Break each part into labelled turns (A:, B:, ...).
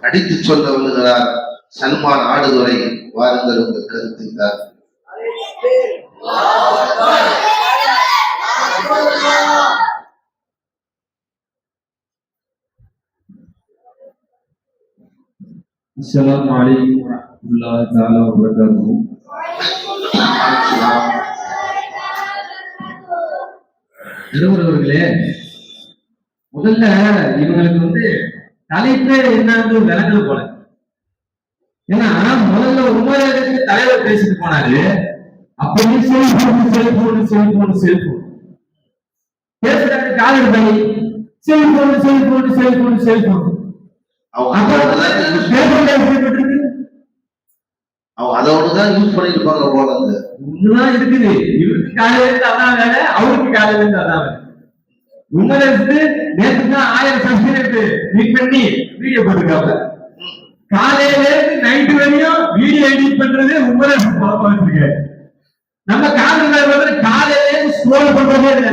A: அடித்து சொல்ல வருகிறார் சல்மான் ஆடுதுறை வாருங்கள் உங்கள் கருத்தை தான்
B: السلام عليكم ورحمة الله تعالى وبركاته நிறுவனர் அவர்களே முதல்ல இவங்களுக்கு வந்து தலைப்பே என்னன்னு விளங்கல போல. ஏன்னா முதல்ல உண்மையாளருக்கு தலைவர் பேசிட்டு போனாரு. அப்பவே செல்போன் செல்போன் செல்போன் செல்போன் பேசுறாரு காலர் பை செல்போன் செல்போன் செல்போன் செல்போன்
A: அவங்க
B: அப்ப
A: அதோட தான் use-
B: பேப்பர்ல எழுதப்பட்டிருக்கு.
A: அவங்க அதோட தான் யூஸ் பண்ணிருப்பாங்க போல
B: இருக்குது. காலையில இருந்து அதான் வேலை அவருக்கு காலையில இருந்து அதான் வேலை. உண்மையில நேற்று ஆயிரம் சப்ஸ்கிரைப் மீட் பண்ணி வீடியோ போட்டுருக்காங்க காலையில இருந்து நைட்டு வரையும் வீடியோ எடிட் பண்றது உண்மையில பழக்கம் வச்சிருக்காரு நம்ம காலையில வந்து காலையில இருந்து ஸ்க்ரோல் பண்றதே இல்ல.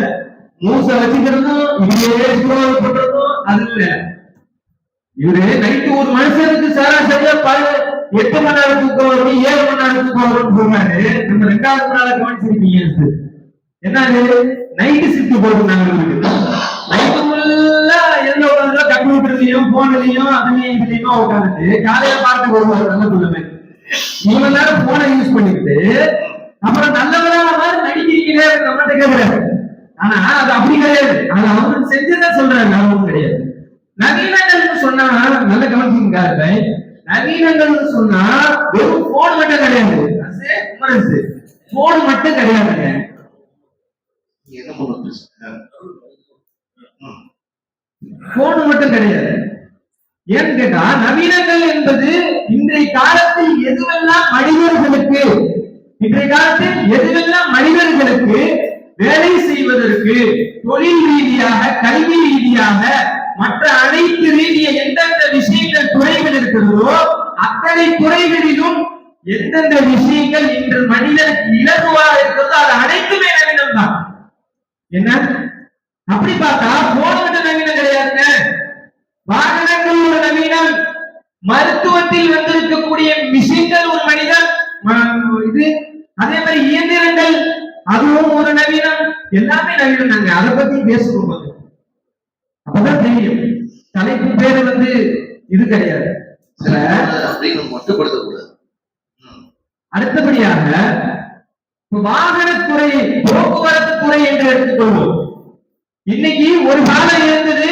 B: மூச வச்சுக்கிறதும் இங்கேயே ஸ்க்ரோல் பண்றதும் அது இல்ல. இவரு நைட்டு ஒரு மனுஷனுக்கு சராசரியா பல எட்டு மணி நேரம் தூக்கம் வரும் ஏழு மணி நேரம் தூக்கம் வரும்னு சொன்னாரு. நம்ம ரெண்டாவது நாள கவனிச்சிருக்கீங்க என்னது? நைட்டு ஷிஃப்ட் போட்டுருந்தாங்க நைட்டு ஃபுல்லா எந்த உட்காந்து கம்ப்யூட்டர்லயும் போன்லயும் அதுலயும் இதுலயுமா உட்காந்துட்டு காலையில பாட்டு வருவாரு நல்ல சொல்லுமே இவ்வளவு நேரம் போனை யூஸ் பண்ணிட்டு அப்புறம் நல்லவரான மாதிரி நடிக்கிறீங்களே நம்மகிட்ட கேக்குறாரு. ஆனா அது அப்படி கிடையாது. அது அவருக்கு செஞ்சதான் சொல்றாரு அவரும் கிடையாது. நவீனங்கள்னு சொன்னா நல்ல கவனிச்சுங்க நவீனங்கள்னு சொன்னா வெறும் போன் மட்டும் கிடையாது. அது குமரசு போன் மட்டும் கிடையாதுங்க. போன் மட்டும் கிடையாது. ஏன்னு கேட்டா நவீனங்கள் என்பது இன்றைய காலத்தில் எதுவெல்லாம் மனிதர்களுக்கு இன்றைய காலத்தில் எதுவெல்லாம் மனிதர்களுக்கு வேலை செய்வதற்கு தொழில் ரீதியாக கல்வி ரீதியாக மற்ற அனைத்து ரீதிய எந்தெந்த விஷயங்கள் துறைகள் இருக்கிறதோ அத்தனை துறைகளிலும் எந்தெந்த விஷயங்கள் இன்று மனிதனுக்கு இலகுவாக இருக்கிறதோ அது அனைத்துமே நவீனம் தான் என்ன? அப்படி பார்த்தா போன் மட்டும் நவீனம் கிடையாதுங்க. வாகனங்கள் ஒரு நவீனம். மருத்துவத்தில் வந்திருக்கக்கூடிய மிஷின்கள் ஒரு மனிதன். இது அதே மாதிரி இயந்திரங்கள். அதுவும் ஒரு நவீனம். எல்லாமே நவீனம் நாங்க அதை பத்தி பேசுவோம் கொஞ்சம். அப்பதான் தெரியும். தலைப்பு பேரு வந்து இது கிடையாது. சில
A: அப்படின்னு மட்டுப்படுத்தக்கூடாது.
B: அடுத்தபடியாக வாகனத்துறை போக்குவரத்து துறை என்று எடுத்துக்கொள்வோம். இன்னைக்கு ஒரு காலம் இருந்தது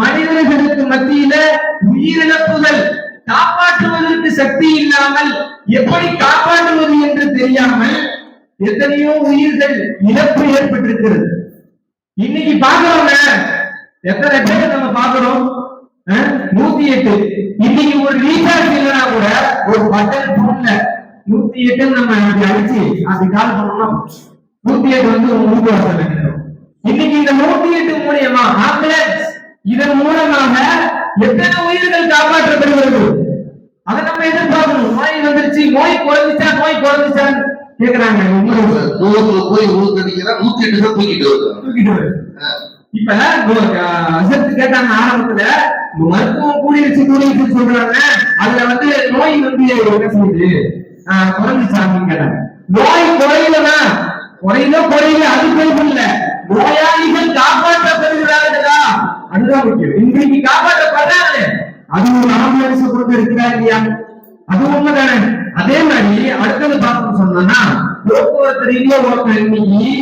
B: மனிதர்களுக்கு மத்தியில உயிரிழப்புகள் காப்பாற்றுவதற்கு சக்தி இல்லாமல் எப்படி காப்பாற்றுவது என்று தெரியாமல் எத்தனையோ உயிர்கள் இழப்பு ஏற்பட்டிருக்கிறது. இன்னைக்கு பாக்குறோங்க எத்தனை பேர் நம்ம பாக்குறோம் அஹ், நூத்தி எட்டு. இன்னைக்கு ஒரு ரீசார்ஜ் இல்லைன்னா கூட ஒரு பட்டன் போன்ல நூத்தி எட்டு நம்ம அப்படி அடிச்சு அப்படி கால் பண்ணோம்னா நூத்தி எட்டு வந்து ஒரு நூத்தி வருஷம் இன்னைக்கு இந்த நூத்தி எட்டு மூலியமா ஆம்புலன்ஸ் இதன் மூலமாக எத்தனை உயிர்கள் காப்பாற்றப்படுகிறது? அதை நம்ம எதிர்பார்க்கணும். நோய் வந்துருச்சு நோய் குறைஞ்சிச்சா நோய் குறைஞ்சிச்சான்னு கேக்குறாங்க.
A: தூரத்துல போய் உழுத்தடிக்கிறா நூத்தி எட்டு தான் தூக்கிட்டு வருவாங்க.
B: தூக்கிட்டு வருது. இப்ப அசத்து கேட்டாங்க ஆரம்பத்துல மருத்துவம் கூடிருச்சு கூடிருச்சு சொல்றாங்க. அதுல வந்து நோய் வந்து என்ன செய்யுது? குறைஞ்சு குறைஞ்சிச்சா நோய் குறையலனா குறையில குறையில அது பெருமை இல்ல நோயாளிகள் காப்பாற்றப்படுகிறார்களா? அதுதான் முக்கியம். இன்றைக்கு காப்பாற்றப்படுறாங்க அது ஒரு ஆம்புலன்ஸ் கொடுத்து இருக்கிறா இல்லையா? அது உண்மைதானே. அதே மாதிரி அடுத்தது பார்க்கணும் சொன்னோம்னா போக்குவரத்து ரீதியா ஒருத்தர் இன்னைக்கு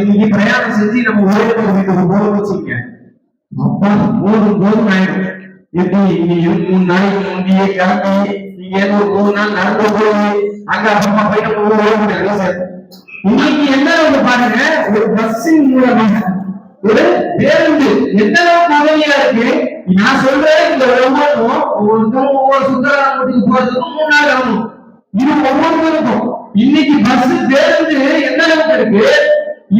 B: இன்னைக்கு பிரயாணம் செஞ்சு நம்ம ஓய்வு வீட்டுக்கு போக வச்சுக்கோங்க அப்பா போதும் போதும் ஆயிடும் எப்படி? இன்னைக்கு மூணு நாளைக்கு முந்தையே கிளம்பி நீங்க ஏதோ ஒரு மூணு நாள் நடந்து போய் அங்க அப்புறமா போய் நம்ம ஊர் ஓய்வு எடுக்கலாம் சார். இன்னைக்கு என்ன அளவுக்கு பாருங்க ஒரு பஸ்ஸின் மூலமாக ஒரு பேருந்து எந்த அளவுக்கு உதவியா இருக்கு? நான் சொல்றேன் இந்த ஒவ்வொன்றும் ஒவ்வொருத்தரும் ஒவ்வொரு சுந்தரராமத்துக்கு போறதுக்கும் மூணு நாள் ஆகும் இது ஒவ்வொருத்தருக்கும். இன்னைக்கு பஸ் பேருந்து எந்த அளவுக்கு இருக்கு?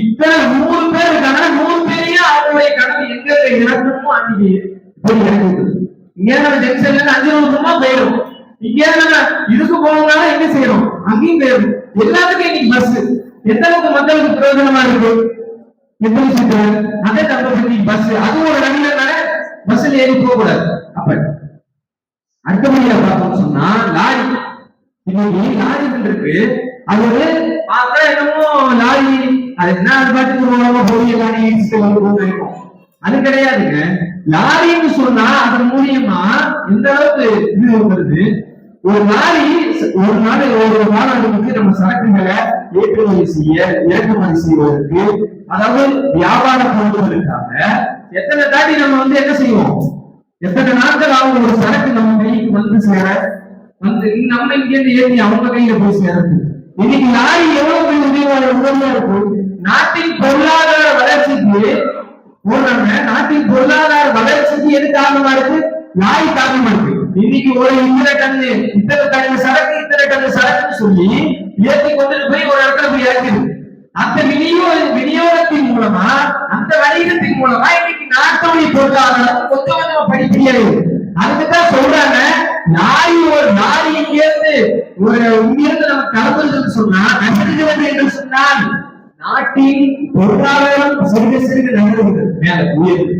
B: இத்தனை நூறு பேர் இருக்காங்க நூறு பேரையும் அவங்களுடைய கடமை எங்க இறக்கணுமோ அன்னைக்கு போய் இறக்குது இங்க நம்ம ஜங்ஷன்ல அஞ்சு நிமிஷமா போயிடும். இங்க இதுக்கு போகணும்னால என்ன செய்யணும்? அங்கேயும் போயிடும் எல்லாத்துக்கும் இன்னைக்கு பஸ் எந்த அளவுக்கு மக்களுக்கு பிரயோஜனமா இருக்கு? எத்தனை சொல்றது அதே தம்பி பஸ் அது ஒரு ரன்ல பஸ்ல ஏறி போக கூடாது. அப்ப அடுத்தபடியா பார்த்தோம் சொன்னா லாரி. இன்னைக்கு லாரி இருக்கு அது ஒரு பார்த்தா என்னமோ லாரி. அது என்ன அது பாட்டுக்கு மூலமா போய் லாரி வந்து கொண்டு இருக்கும் அது கிடையாதுங்க. லாரி சொன்னா அதன் மூலியமா இந்த அளவுக்கு இது வருது ஒரு நாளை ஒரு நாடு ஒரு நாளுக்கு நம்ம சரக்குகளை ஏற்றுமதி செய்ய இறக்குமதி செய்வதற்கு அதாவது வியாபார பொருட்களுக்காக எத்தனை தாண்டி நம்ம வந்து என்ன செய்வோம்? எத்தனை நாட்கள் ஆகும் ஒரு சரக்கு நம்ம கைக்கு வந்து சேர? வந்து நம்ம இங்க இருந்து ஏற்றி அவங்க கையில போய் சேரது இன்னைக்கு லாரி எவ்வளவு பெரிய உதவியா இருக்கும் நாட்டின் பொருளாதார போடுறாங்க நாட்டின் பொருளாதார வளர்ச்சிக்கு எது காரணமா இருக்கு? நாய் காரணமா இருக்கு. இன்னைக்கு ஒரு இத்தனை டன்னு இத்தனை டன்னு சரக்கு இத்தனை டன்னு சரக்குன்னு சொல்லி ஏற்றி கொண்டு போய் ஒரு இடத்துல போய் இறக்குது. அந்த விநியோக விநியோகத்தின் மூலமா அந்த வணிகத்தின் மூலமா இன்னைக்கு நாட்டோடைய பொருளாதாரம் கொஞ்சம் கொஞ்சமா படிப்படியாது அதுக்குதான் சொல்றாங்க நாய் ஒரு நாய் இங்கிருந்து ஒரு இங்கிருந்து நம்ம கலந்து சொன்னா நகர்கிறது என்று சொன்னால் நாட்டின் பொருளாதாரம் சிறிது சிறிது நகர்கிறது மேல உயர்வு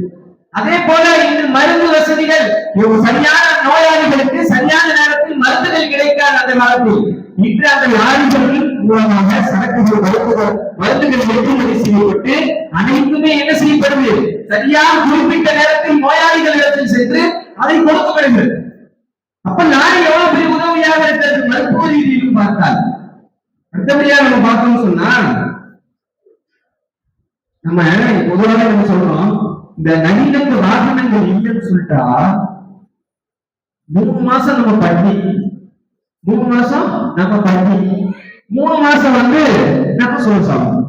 B: அதே போல இன்று மருந்து வசதிகள் இவங்க சரியான நோயாளிகளுக்கு சரியான நேரத்தில் மருந்துகள் கிடைக்காத அந்த காலத்தில் இன்று அந்த லாரிகள் மூலமாக சரக்குகள் மருந்துகள் மருந்துகள் ஏற்றுமதி செய்யப்பட்டு அனைத்துமே என்ன செய்யப்படுது? சரியான குறிப்பிட்ட நேரத்தில் நோயாளிகள் இடத்தில் சென்று அதை கொடுக்கப்படுகிறது. அப்ப லாரி எவ்வளவு பெரிய உதவியாக இருக்கிறது? மருத்துவ ரீதியிலும் பார்த்தால். அடுத்தபடியாக நம்ம பார்த்தோம்னு சொன்னா நம்ம பொதுவாக நம்ம சொல்றோம் இந்த நவீனத்து வாகனங்கள் இல்லைன்னு சொல்லிட்டா மூணு மாசம் நம்ம பட்டி மூணு மாசம் நம்ம பட்டி மூணு மாசம் வந்து நம்ம சோறு சாப்பிடணும்.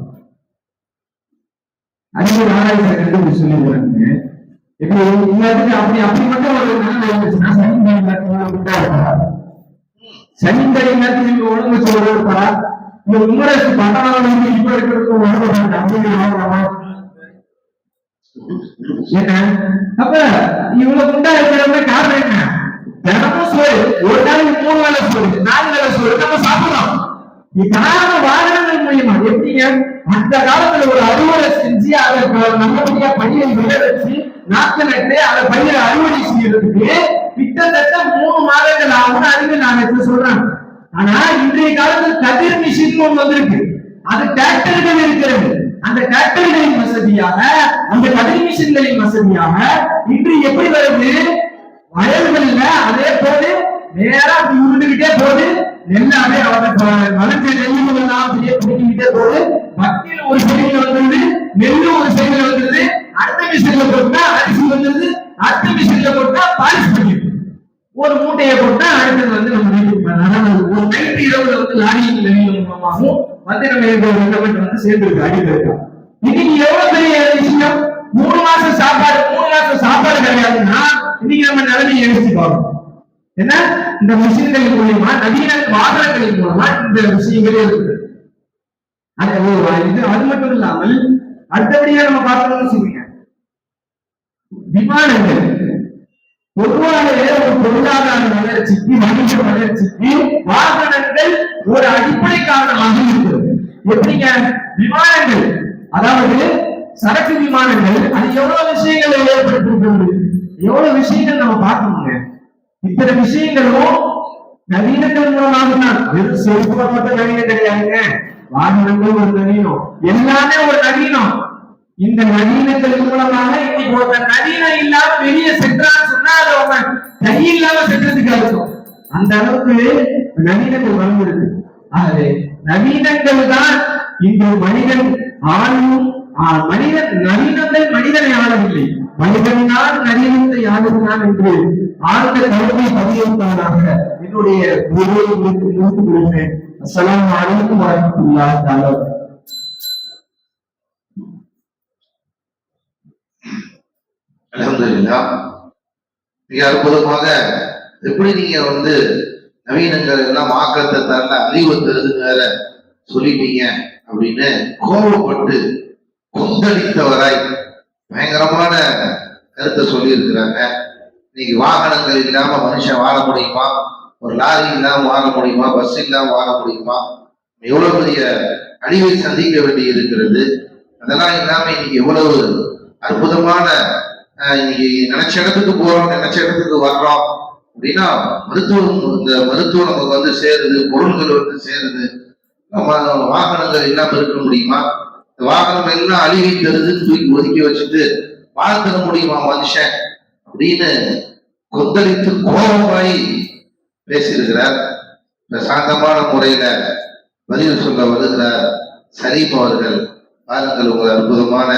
B: அறிவு ஆராய்ச்சி கண்டு சொல்லி போறாங்க இப்போ எல்லாத்துக்கு அப்படி அப்படி மட்டும் ஒரு நல்ல இருந்துச்சுன்னா சனி நேரத்துக்கு சனி நேரத்துக்கு நீங்க ஒழுங்கு சொல்றா இந்த உமரசு பட்டணம் வந்து இப்ப இருக்கிறதுக்கு ஒழுங்கு என்ன அப்ப இவ்வளவு குண்டா இருக்கிறவங்க காரணம் என்ன? தினமும் சோறு. ஒரு நாளைக்கு மூணு வேலை சோறு. நாலு வேலை சோறு. நம்ம சாப்பிடலாம் காரணம் வாகனங்கள் மூலியமா எப்படிங்க? அந்த காலத்துல ஒரு அறுவடை செஞ்சு அதை நல்லபடியா பயிரை விளை வச்சு நாத்து நட்டு அதை பயிரை அறுவடை செய்யறதுக்கு கிட்டத்தட்ட மூணு மாதங்கள் ஆகும்னு நான் எப்படி சொல்றேன். ஆனா இன்றைய காலத்தில் கதிர் மிஷின் ஒண்ணு வந்திருக்கு. அது டிராக்டர்கள் இருக்கிறது. அந்த டிராக்டர்களின் வசதியாக அந்த கதிர் மிஷின்களின் வசதியாக இன்று எப்படி வருது? வயல்கள்ல அதே போல நேரா உருண்டுகிட்டே போது எல்லாமே அவரை வளர்ச்ச நெல்லுகள் எல்லாம் அப்படியே பிடிக்கிட்டே போகுது. மத்தியில் ஒரு சைடுல வந்துருது நெல்லு ஒரு சைடுல வந்துருது அடுத்த மிஷின்ல போட்டா அரிசி வந்துருது அடுத்த மிஷின்ல போட்டா பாலிஷ் பண்ணிடுது ஒரு மூட்டையை போட்டா அடுத்தது வந்து நம்ம வீட்டுக்கு போயிடலாம். ஒரு நைட்டு இரவுல வந்து லாரியில் நவீன மூலமாகவும் மத்திய நம்ம வந்து சேர்ந்துருக்கு அடிக்கிறது இன்னைக்கு எவ்வளவு பெரிய விஷயம்? மூணு மாசம் சாப்பாடு மூணு மாசம் சாப்பாடு கிடையாதுன்னா இன்னைக்கு நம்ம நிலைமையை யோசிச்சு பார்க்கணும். என்ன? இந்த மிஷின்கள் மூலியமா நவீன வாகனங்களின் மூலமா இந்த விஷயங்களே இருக்கு அது இது அது மட்டும் இல்லாமல் அடுத்தபடியா நம்ம பார்க்கணும்னு சொல்றீங்க விமானங்கள் பொதுவாகவே ஒரு பொருளாதார வளர்ச்சிக்கு வணிக வளர்ச்சிக்கு வாகனங்கள் ஒரு அடிப்படை காரணமாக இருக்கிறது. எப்படிங்க? விமானங்கள். அதாவது சரக்கு விமானங்கள் அது எவ்வளவு விஷயங்களை ஏற்படுத்திருக்கிறது எவ்வளவு விஷயங்கள் நம்ம பார்க்கணுங்க? இத்தனை விஷயங்களும் நவீனங்கள் மூலமாக தான் வெறும் செருப்புல மட்டும் நவீனம் கிடையாதுங்க. வாகனங்கள் ஒரு நவீனம். எல்லாமே ஒரு நவீனம். இந்த நவீனத்தின் மூலமாக இன்னைக்கு ஒரு நவீனம் இல்லாம வெளியே சென்றான்னு சொன்னா அது அவன் கை இல்லாம சென்றதுக்கு அர்த்தம். அந்த அளவுக்கு நவீனங்கள் வளர்ந்துருக்கு. ஆகவே நவீனங்கள் தான் இன்று மனிதன் ஆளும் மனிதன் நவீனங்கள் மனிதனை ஆளவில்லை. மனிதன் தான் நவீனத்தை ஆளுகிறான் என்று ஆழ்ந்த கருத்தை பதிவிட்டாராக என்னுடைய குருவை முடித்து முடித்துக் கொள்கிறேன் அஸ்ஸலாமு அலைக்கும் வரஹ்மத்துல்லாஹி தஆலா.
A: அலமதுல்லா. மிக அற்புதமாக எப்படி நீங்க வந்து நவீனங்கள் எல்லாம் மாற்றத்தை தரல அறிவு தருதுங்கிற சொல்லிட்டீங்க அப்படின்னு கோபப்பட்டு கொந்தளித்தவராய் பயங்கரமான கருத்தை சொல்லி இருக்கிறாங்க இன்னைக்கு வாகனங்கள் இல்லாம மனுஷன் வாழ முடியுமா? ஒரு லாரி இல்லாம வாழ முடியுமா? பஸ் இல்லாம வாழ முடியுமா? எவ்வளவு பெரிய அழிவை சந்திக்க வேண்டி இருக்கிறது அதெல்லாம் இல்லாம இன்னைக்கு எவ்வளவு அற்புதமான இன்னைக்கு நினைச்ச இடத்துக்கு போறோம் நினைச்ச இடத்துக்கு வர்றோம் அப்படின்னா மருத்துவம் இந்த மருத்துவம் நமக்கு வந்து சேருது பொருள்கள் வந்து சேருது. நம்ம வாகனங்கள் இல்லாம இருக்க முடியுமா? இந்த வாகனம் எல்லாம் அழுகி தருது தூக்கி ஒதுக்கி வச்சுட்டு வாழ்ந்துட முடியுமா மனுஷன்? அப்படின்னு கொந்தளித்து கோபமாய் பேசியிருக்கிறார். பிரசாந்தமான முறையில பதில் சொல்ல வருகிறார் சலீம் அவர்கள் பாருங்கள் உங்கள் அற்புதமான